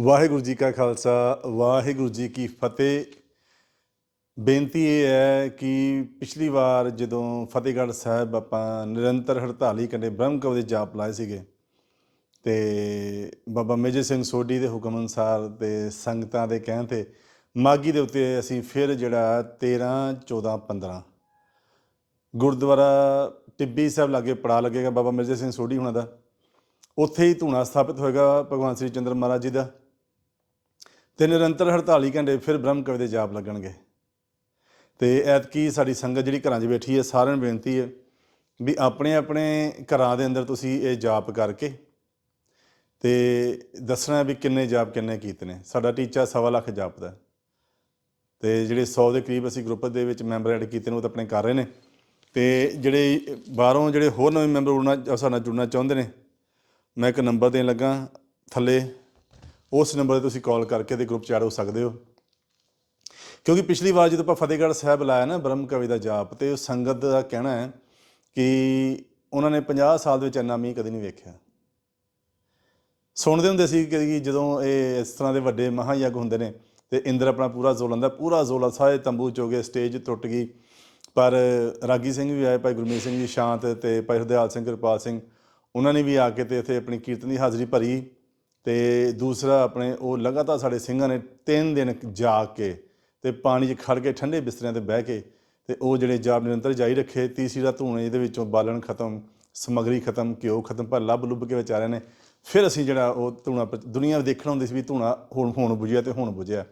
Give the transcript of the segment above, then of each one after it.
ਵਾਹਿਗੁਰੂ ਜੀ ਕਾ ਖਾਲਸਾ, ਵਾਹਿਗੁਰੂ ਜੀ ਕੀ ਫਤਿਹ। ਬੇਨਤੀ ਇਹ ਹੈ ਕਿ ਪਿਛਲੀ ਵਾਰ ਜਦੋਂ ਫਤਿਹਗੜ੍ਹ ਸਾਹਿਬ ਆਪਾਂ ਨਿਰੰਤਰ ਹੜਤਾਲੀ ਕੰਡੇ ਬ੍ਰਹਮ ਕਵ ਦੇ ਜਾਪ ਲਾਏ ਸੀਗੇ, ਤੇ ਬਾਬਾ ਮੇਜਰ ਸਿੰਘ ਸੋਢੀ ਦੇ ਹੁਕਮ ਅਨੁਸਾਰ ਤੇ ਸੰਗਤਾਂ ਦੇ ਕਹਿਣ ਤੇ ਮਾਗੀ ਦੇ ਉੱਤੇ ਅਸੀਂ ਫਿਰ ਜਿਹੜਾ 13 14 15 ਗੁਰਦੁਆਰਾ ਟਿੱਬੀ ਸਾਹਿਬ ਲਾਗੇ ਪੜਾ ਲੱਗੇਗਾ ਬਾਬਾ ਮਿਰਜ਼ਾ ਸਿੰਘ ਸੋਢੀ ਹੁਣਾਂ ਦਾ। ਉੱਥੇ ਹੀ ਧੂਣਾ ਸਥਾਪਿਤ ਹੋਏਗਾ ਭਗਵਾਨ ਸ੍ਰੀ ਚੰਦਰ ਮਹਾਰਾਜ ਜੀ ਦਾ। ਤੇ ਨਿਰੰਤਰ 48 ਘੰਟੇ ਫਿਰ ਬ੍ਰਹਮ ਕਵੀ ਦੇ ਜਾਪ ਲੱਗਣਗੇ। ਤੇ ਐਤਕੀ ਸਾਡੀ ਸੰਗਤ ਜਿਹੜੀ ਘਰਾਂ 'ਚ ਬੈਠੀ ਹੈ, ਸਾਰਿਆਂ ਨੂੰ ਬੇਨਤੀ ਹੈ ਵੀ ਆਪਣੇ ਆਪਣੇ ਘਰਾਂ ਦੇ ਅੰਦਰ ਤੁਸੀਂ ਇਹ ਜਾਪ ਕਰਕੇ ਤੇ ਦੱਸਣਾ ਵੀ ਕਿੰਨੇ ਜਾਪ ਕਿੰਨੇ ਕੀਤੇ ਨੇ। ਸਾਡਾ ਟੀਚਾ ਸਵਾ ਲੱਖ ਜਾਪ ਦਾ ਤੇ ਜਿਹੜੇ 100 ਦੇ ਕਰੀਬ ਅਸੀਂ ਗਰੁੱਪ ਦੇ ਵਿੱਚ ਮੈਂਬਰ ਐਡ ਕੀਤੇ ਨੇ, ਉਹ ਤਾਂ ਆਪਣੇ ਕਰ ਰਹੇ ਨੇ। ਤੇ ਜਿਹੜੇ ਬਾਹਰੋਂ ਜਿਹੜੇ ਹੋਰ ਨਵੇਂ ਮੈਂਬਰ ਉਹਨਾਂ ਸਾਡੇ ਨਾਲ ਜੁੜਨਾ ਚਾਹੁੰਦੇ ਨੇ, ਮੈਂ ਇੱਕ ਨੰਬਰ ਦੇਣ ਲੱਗਾ ਥੱਲੇ। ਉਸ ਨੰਬਰ ਤੇ ਤੁਸੀਂ ਕਾਲ ਕਰਕੇ ਤੇ ਗਰੁੱਪ 'ਚ ਐਡ ਹੋ ਸਕਦੇ ਹੋ। ਕਿਉਂਕਿ ਪਿਛਲੀ ਵਾਰ ਜਦੋਂ ਆਪਾਂ ਫਤਿਹਗੜ੍ਹ ਸਾਹਿਬ ਲਾਇਆ ਨਾ ਬ੍ਰਹਮ ਕਵੀ ਦਾ ਜਾਪ ਤੇ ਉਹ ਸੰਗਤ ਦਾ ਕਹਿਣਾ ਹੈ ਕਿ ਉਹਨਾਂ ਨੇ 50 ਸਾਲ ਦੇ ਵਿੱਚ ਇੰਨਾ ਮੀਂਹ ਕਦੇ ਨਹੀਂ ਵੇਖਿਆ। ਸੁਣਦੇ ਹੁੰਦੇ ਸੀ ਕਿ ਜਦੋਂ ਇਹ ਇਸ ਤਰ੍ਹਾਂ ਦੇ ਵੱਡੇ ਮਹਾਯੱਗ ਹੁੰਦੇ ਨੇ ਤੇ ਇੰਦਰ ਆਪਣਾ ਪੂਰਾ ਜ਼ੋਰ ਲਾਉਂਦਾ, ਪੂਰਾ ਜ਼ੋਰ ਲਾ ਸਾਰੇ ਤੰਬੂ ਚੋਗੇ ਸਟੇਜ ਟੁੱਟ ਗਈ। ਪਰ ਰਾਗੀ ਸਿੰਘ ਵੀ ਆਏ, ਭਾਈ ਗੁਰਮੀਤ ਸਿੰਘ ਜੀ ਸ਼ਾਂਤ ਤੇ ਭਾਈ ਹਰਦਿਆਲ ਸਿੰਘ, ਕਿਰਪਾਲ ਸਿੰਘ, ਉਹਨਾਂ ਨੇ ਵੀ ਆ ਕੇ ਤੇ ਇੱਥੇ ਆਪਣੀ ਕੀਰਤਨ ਦੀ ਹਾਜ਼ਰੀ ਭਰੀ। ਤੇ ਦੂਸਰਾ ਆਪਣੇ ਉਹ ਲਗਾਤਾਰ ਸਾਡੇ ਸਿੰਘਾਂ ਨੇ ਤਿੰਨ ਦਿਨ ਜਾ ਕੇ ਤੇ ਪਾਣੀ 'ਚ ਖੜ ਕੇ ਠੰਡੇ ਬਿਸਤਰਿਆਂ ਤੇ ਬਹਿ ਕੇ ਤੇ ਉਹ ਜਿਹੜੇ ਜਾਪ ਨਿਰੰਤਰ ਜਾਰੀ ਰੱਖੇ, ਤੀਸਰੀ ਦਾ ਧੂਣੇ ਇਹਦੇ ਵਿੱਚੋਂ ਬਾਲਣ ਖਤਮ, ਸਮਗਰੀ ਖਤਮ, ਘਿਓ ਖਤਮ, ਪਰ ਲੱਭ ਲੁੱਭ ਕੇ ਵਿਚਾਰਿਆਂ ਨੇ ਫਿਰ ਅਸੀਂ ਜਿਹੜਾ ਉਹ ਧੂਣਾ ਪ੍ਰ- ਦੁਨੀਆ ਦੇਖਣ ਹੁੰਦੀ ਸੀ ਵੀ ਧੂਣਾ ਹੁਣ ਹੁਣ ਬੁਝਿਆ ਤੇ ਹੁਣ ਬੁਝਿਆ।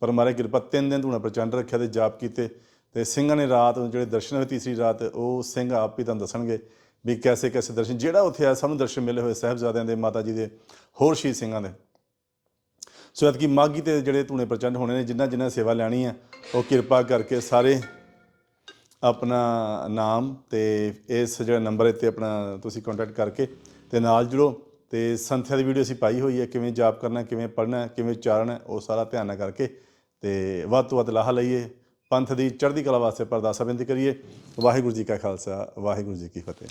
ਪਰ ਮਾਰੇ ਕਿਰਪਾ ਤਿੰਨ ਦਿਨ ਧੂਣਾ ਪ੍ਰਚੰਡ ਰੱਖਿਆ ਤੇ ਜਾਪ ਕੀਤੇ ਤੇ ਸਿੰਘਾਂ ਨੇ ਰਾਤ ਨੂੰ ਜਿਹੜੇ ਦਰਸ਼ਨ ਹੋਏ ਤੀਸਰੀ ਰਾਤ, ਉਹ ਸਿੰਘ ਆਪ ਹੀ ਤੁਹਾਨੂੰ ਦੱਸਣਗੇ ਵੀ ਕੈਸੇ ਕੈਸੇ ਦਰਸ਼ਨ, ਜਿਹੜਾ ਉੱਥੇ ਆ ਸਾਨੂੰ ਦਰਸ਼ਨ ਮਿਲੇ ਹੋਏ ਸਾਹਿਬਜ਼ਾਦਿਆਂ ਦੇ, ਮਾਤਾ ਜੀ ਦੇ, ਹੋਰ ਸ਼ਹੀਦ ਸਿੰਘਾਂ ਦੇ। ਸੋ ਐਤਕੀ ਮਾਗੀ ਤੇ ਜਿਹੜੇ ਧੂਣੇ ਪ੍ਰਚੰਡ ਹੋਣੇ ਨੇ, ਜਿਨ੍ਹਾਂ ਜਿਨ੍ਹਾਂ ਸੇਵਾ ਲੈਣੀ ਹੈ, ਉਹ ਕਿਰਪਾ ਕਰਕੇ ਸਾਰੇ ਆਪਣਾ ਨਾਮ ਤੇ ਇਸ ਜਿਹੜਾ ਨੰਬਰ ਹੈ ਤੇ ਆਪਣਾ ਤੁਸੀਂ ਕੰਟੈਕਟ ਕਰਕੇ ਤੇ ਨਾਲ ਜੁੜੋ ਤੇ ਸੰਥਿਆ ਦੀ ਵੀਡੀਓ ਅਸੀਂ ਪਾਈ ਹੋਈ ਹੈ, ਕਿਵੇਂ ਜਾਪ ਕਰਨਾ, ਕਿਵੇਂ ਪੜ੍ਹਨਾ, ਕਿਵੇਂ ਉਚਾਰਨਾ, ਉਹ ਸਾਰਾ ਧਿਆਨ ਨਾਲ ਕਰਕੇ ਤੇ ਵੱਧ ਤੋਂ ਵੱਧ ਲਾਹਾ ਲਈਏ। ਪੰਥ ਦੀ ਚੜ੍ਹਦੀ ਕਲਾ ਵਾਸਤੇ ਪਰਦਾਸਾ ਬੇਨਤੀ ਕਰੀਏ। ਵਾਹਿਗੁਰੂ ਜੀ ਕਾ ਖਾਲਸਾ, ਵਾਹਿਗੁਰੂ ਜੀ ਕੀ ਫਤਿਹ।